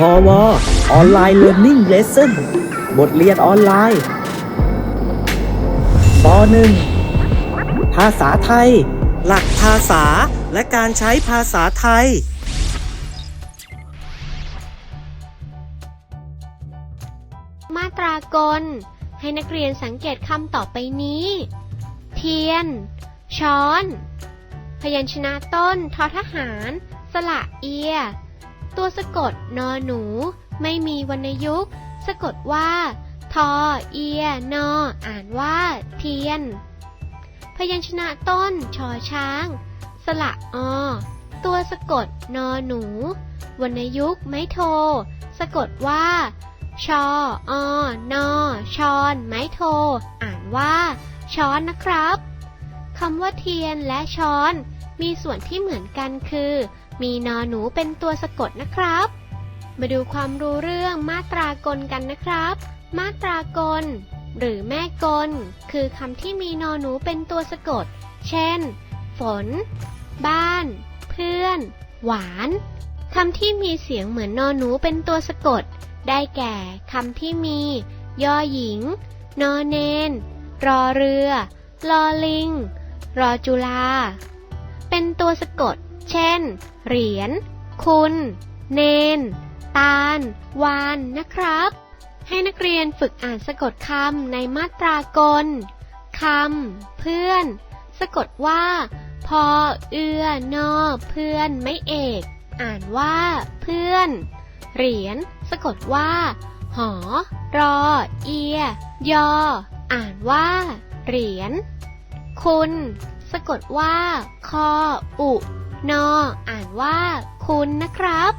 พอวออนไลน์เรียน i ิ่งเลสซ่นบทเรียนออนไลน์ปหนึ่งภาษาไทย หลักภาษาและการใช้ภาษาไทย มาตรากล ให้นักเรียนสังเกตคำต่อไปนี้ เทียน ช้อน พยัญชนะต้นทอทหารสระเอีย ตัวสะกดนอหนู ไม่มีวรรณยุกต์ สะกดว่า ทอ เอีย นอ อ่านว่า เทียน พยัญชนะต้นชอช้าง สระอ ตัวสะกดนอหนู วรรณยุกต์ไม่โท สะกดว่า ชออนอชอนไม้โท อ่านว่า ช้อนนะครับคำว่าเทียนและช้อน มีส่วนที่เหมือนกันคือ มีนอหนูเป็นตัวสะกดนะครับ มาดูความรู้เรื่องมาตรากลกันนะครับ มาตรากล หรือแม่กล คือคำที่มีนอหนูเป็นตัวสะกด เช่น ฝน บ้าน เพื่อน หวานคำที่มีเสียงเหมือนนอหนูเป็นตัวสะกด ได้แก่คำที่มี ยอหญิง นอเนน รอเรือ ลอลิง รอจุลา ตัวสะกด เช่น เหรียญ คุณ เนน ตาล วานนะครับ ให้นักเรียนฝึกอ่านสะกดคำในมาตรากลคำ เพื่อน สะกดว่า พอ เอือ นอ เพื่อน ไม่เอก อ่านว่า เพื่อน เหรียญ สะกดว่า หอ รอ เอีย ยอ อ่านว่า เหรียญ คุณ สะกดว่า คอ อุ นอ อ่านว่า คุณนะครับ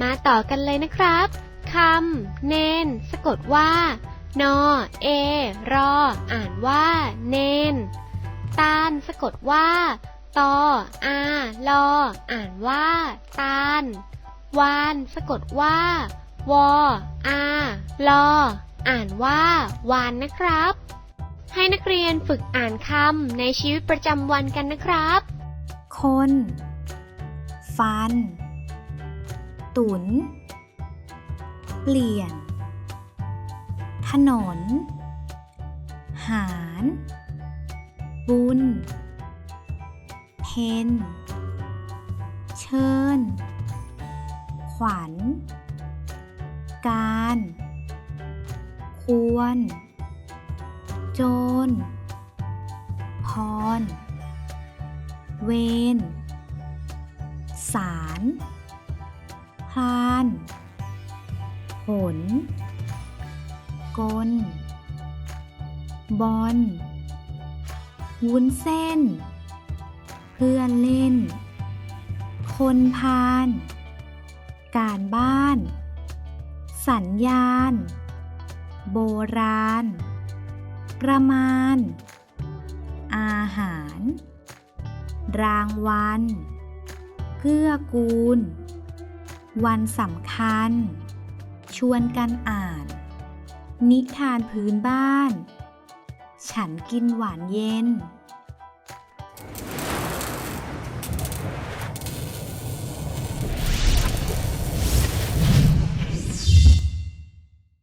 มาต่อกันเลยนะครับคำเนน สะกดว่า นอ เอ รอ อ่านว่า เนน ตาล สะกดว่า ตอ อา ลอ อ่านว่า ตาล วาน สะกดว่า วอ อา ลอ อ่านว่า วานนะครับ ให้นักเรียนฝึกอ่านคำในชีวิตประจำวันกันนะครับ คน ฟัน ตุน เปลี่ยน ถนน หาร บุญ เพน เชิญ ขวัญ การ ควร โจร พร เวน สารพลานผล กล บอล วุ้นเส้น เพื่อนเล่น คนพาลการบ้าน สัญญาณ โบราณ ประมาณ อาหาร รางวัล เกื้อกูล วันสำคัญ ชวนกันอ่าน นิทานพื้นบ้าน ฉันกินหวานเย็น